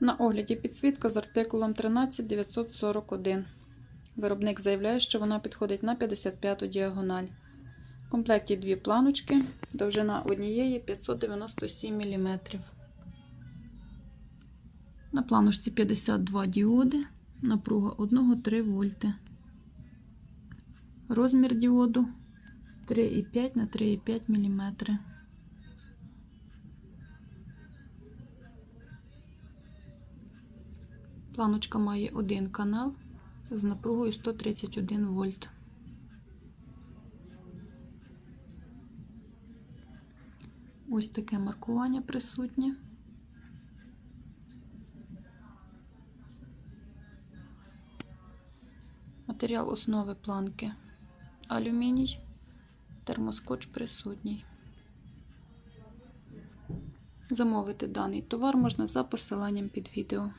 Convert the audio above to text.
На огляді підсвітка з артикулом 13941. Виробник заявляє, що вона підходить на 55 діагональ. В комплекті дві планочки, довжина однієї 597 мм. На планочці 52 діоди, напруга 1,3 вольти. Розмір діоду 3,5 на 3,5 мм. Планочка має один канал з напругою 131 вольт. Ось таке маркування присутнє. Матеріал основи планки алюміній, термоскотч присутній. Замовити даний товар можна за посиланням під відео.